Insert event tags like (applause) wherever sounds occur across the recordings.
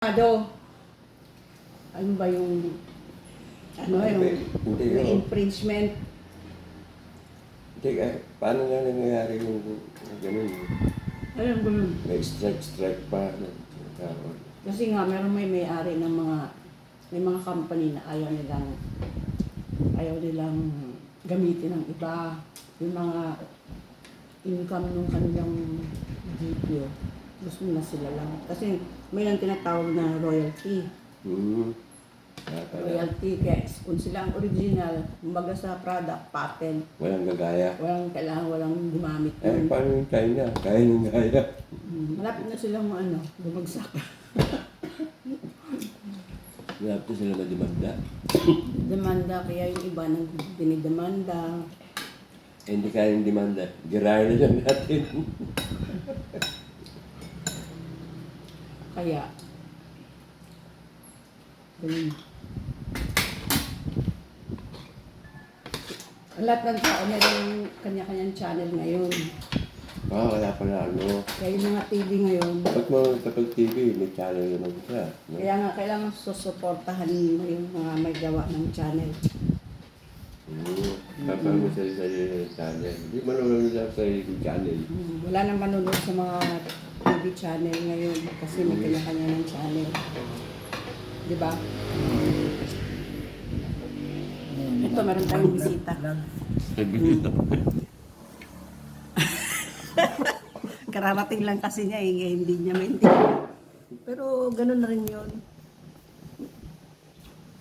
Ado, ano ba yung, ano yung, Hindi, yung infringement? Hindi, eh, paano nga nangyayari yung ganun? Ayun, ganun. May strike-strike pa. no? Tawag. Kasi nga, meron may may-ari ng mga, may mga company na ayaw nilang, ayaw nilang gamitin ng iba. Yung mga income ng kanilang video, gusto na sila lang. Kasi may lang tinatawag na royalty. Kaya pala, Royalty, kaya kung sila ang original, kumbaga sa product, patent, walang gagaya. walang kailangan, walang gumamit Eh, nun. paano yung China? Kaya yung gaya. Mm, Malapit na silang ano, bumagsak. (laughs) Lapit sila na demanda. Demanda, kaya yung iba nang dinidemanda. Eh, hindi kaya yung demanda. Girahin na lang natin. (laughs) Kaya, ganun. Ang lahat ng tao meron yung kanya-kanyang channel ngayon. Ah, wala pala ano. Kaya yung mga TV ngayon, Pag mga kapag TV, may channel naman siya. No? kaya nga kailangan susuportahan mo yung mga may gawa ng channel. Hmm. Kapag mo sa sarili ng channel. Hindi mo naman sa sarili ng channel. Mm, Wala nang manonood sa mga TV channel ngayon kasi may kanya-kanya ng channel. Di ba? Ito, meron tayong bisita. (laughs) Kararating lang kasi niya, eh, hindi niya maintindihan. Pero ganun na rin yun.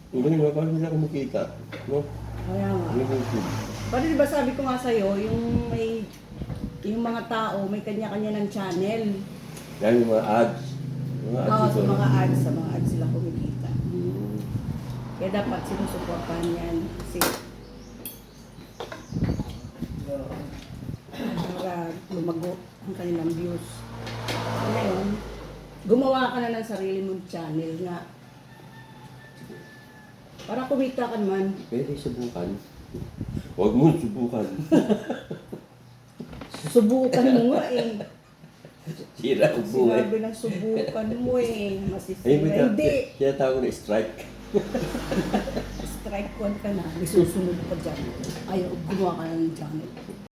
Ang galing nga, paano nila kumikita? No? Kaya nga. Yung YouTube. Pero di ba sabi ko nga sa'yo, yung may yung mga tao may kanya-kanya ng channel. Yan yung mga ads. Mga ads Oo, sa mga ads, sa mga ads sila kumikita. Hmm. Kaya dapat sinusuportahan yan kasi para lumago ang kanilang views. Ngayon, gumawa ka na ng sarili mong channel nga. Para kumita ka naman. Pwede subukan. Huwag mo subukan. (laughs) Subukan mo nga eh. Sira ang buhay. Sinabi ng subukan mo eh. Masisira. Hindi. Kaya tawag na strike. (laughs) Strike one ka na. May susunod pa dyan. Ayaw, gumawa ka na ng channel.